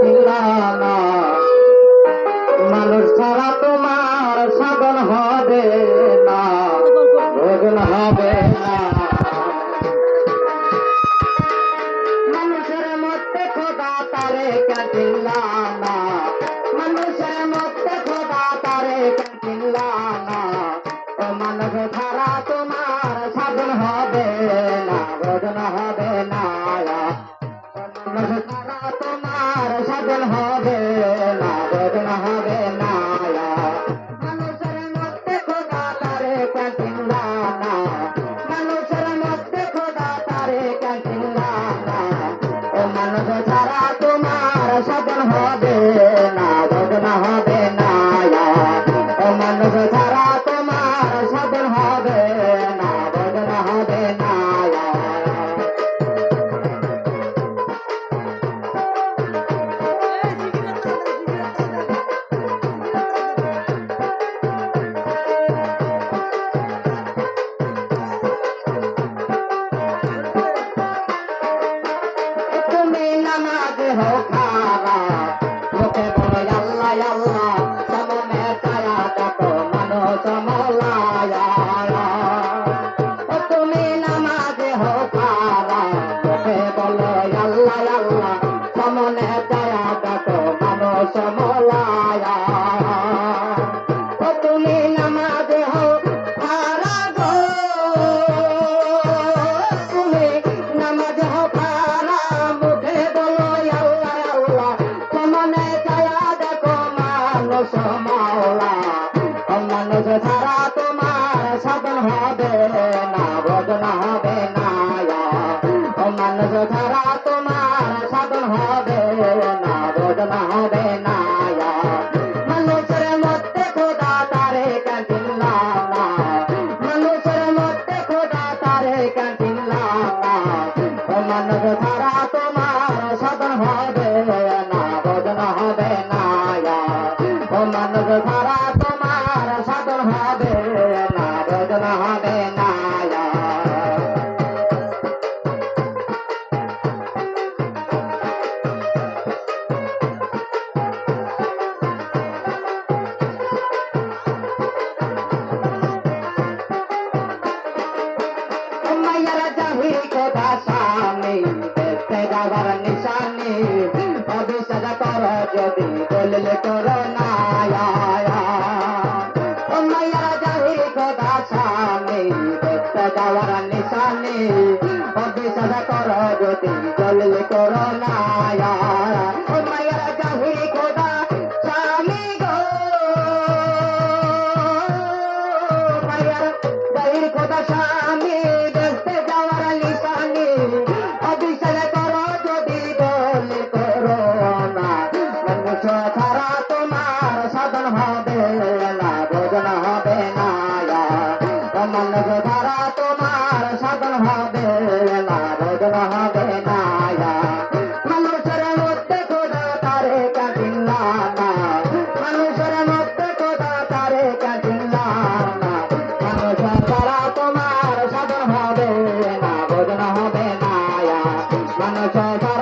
ঠিকানা মানুষ ছাড়া তোমার সাধন হবে না। ভোজন হবে না। Gracias. Sama মানব ধরা তোমার সাধন হবে না ভজন হবে না নিশানি। অভিষেক কর, যদি বললে তোরা হবে সাদা কর যদি জললে করো না মায়ের চাহি খোদা, স্বামী গো। মায়ের চাহি খোদা, স্বামী দেখতে যাওয়ার লিসানি তোমার সাধন হবে। మనసోదర